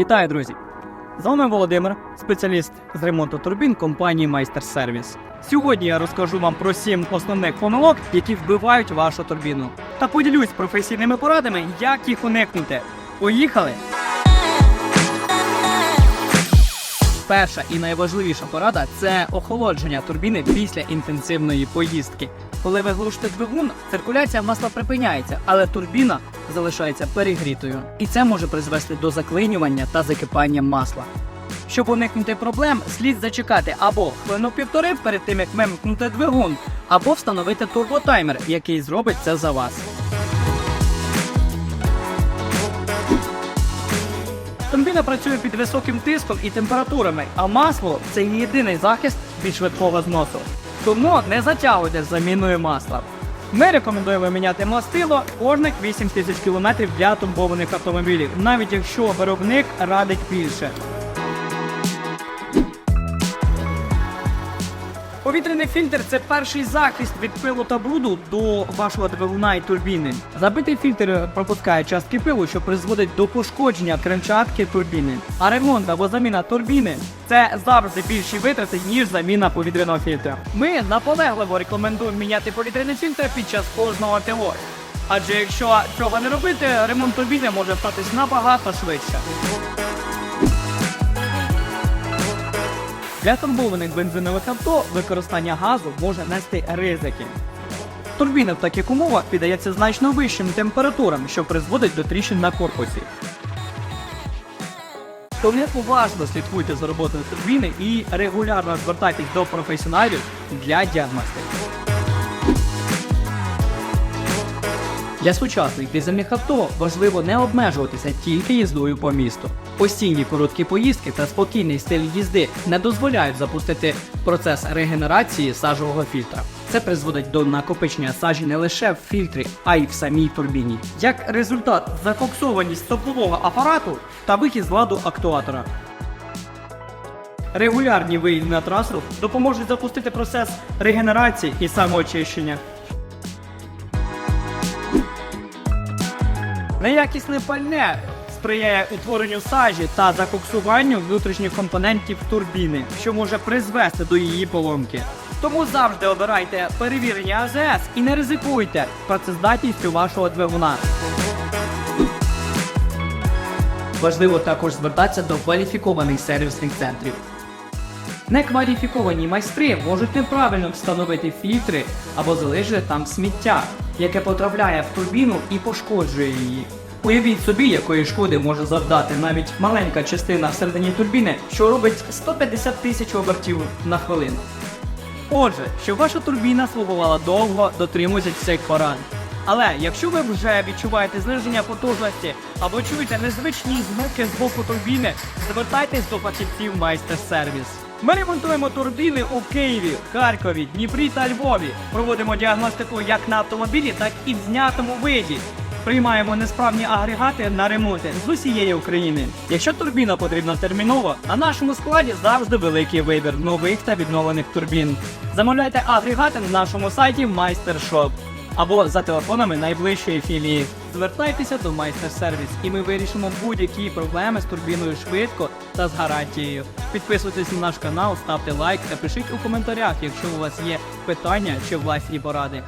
Вітаю, друзі! З вами Володимир, спеціаліст з ремонту турбін компанії Майстер Сервіс. Сьогодні я розкажу вам про 7 основних помилок, які вбивають вашу турбіну. Та поділюсь професійними порадами, як їх уникнути. Поїхали! Перша і найважливіша порада це охолодження турбіни після інтенсивної поїздки. Коли ви глушите двигун, циркуляція масла припиняється, але турбіна залишається перегрітою. І це може призвести до заклинювання та закипання масла. Щоб уникнути проблем, слід зачекати або хвилину півтори перед тим, як вимкнути двигун, або встановити турботаймер, який зробить це за вас. Турбіна працює під високим тиском і температурами, а масло це єдиний захист від швидкого зносу. Тому не затягуйте з заміною масла. Ми рекомендуємо міняти мастило кожних 8 тисяч кілометрів для тумбованих автомобілів, навіть якщо виробник радить більше. Повітряний фільтр це перший захист від пилу та бруду до вашого двигуна і турбіни. Забитий фільтр пропускає частки пилу, що призводить до пошкодження кринчатки турбіни. А ремонт або заміна турбіни це завжди більші витрати, ніж заміна повітряного фільтра. Ми наполегливо рекомендуємо міняти повітряний фільтр під час кожного ТО. Адже якщо цього не робити, ремонт турбіни може статись набагато швидше. Для турбованих бензинових авто використання газу може нести ризики. Турбіна в таких умовах піддається значно вищим температурам, що призводить до тріщин на корпусі. Тому уважно слідкуйте за роботою турбіни і регулярно звертайтесь до професіоналів для діагностики. Для сучасних дизельних авто важливо не обмежуватися тільки їздою по місту. Постійні короткі поїздки та спокійний стиль їзди не дозволяють запустити процес регенерації сажового фільтра. Це призводить до накопичення сажі не лише в фільтрі, а й в самій турбіні. Як результат, закоксованість топлового апарату та вихід з ладу актуатора. Регулярні виїзди на трасу допоможуть запустити процес регенерації і самоочищення. Неякісне пальне сприяє утворенню сажі та закоксуванню внутрішніх компонентів турбіни, що може призвести до її поломки. Тому завжди обирайте перевірені АЗС і не ризикуйте працездатністю вашого двигуна. Важливо також звертатися до кваліфікованих сервісних центрів. Некваліфіковані майстри можуть неправильно встановити фільтри або залишити там сміття, яке потрапляє в турбіну і пошкоджує її. Уявіть собі, якої шкоди може завдати навіть маленька частина всередині турбіни, що робить 150 тисяч обертів на хвилину. Отже, щоб ваша турбіна слугувала довго, дотримуйтесь цих порад. Але якщо ви вже відчуваєте зниження потужності або чуєте незвичні звуки з боку турбіни, звертайтесь до фахівців майстер сервіс. Ми ремонтуємо турбіни у Києві, Харкові, Дніпрі та Львові. Проводимо діагностику як на автомобілі, так і в знятому виді. Приймаємо несправні агрегати на ремонти з усієї України. Якщо турбіна потрібна терміново, на нашому складі завжди великий вибір нових та відновлених турбін. Замовляйте агрегати на нашому сайті MeisterShop або за телефонами найближчої філії. Звертайтеся до майстер сервіс, і ми вирішимо будь-які проблеми з турбіною швидко та з гарантією. Підписуйтесь на наш канал, ставте лайк та пишіть у коментарях, якщо у вас є питання чи власні поради.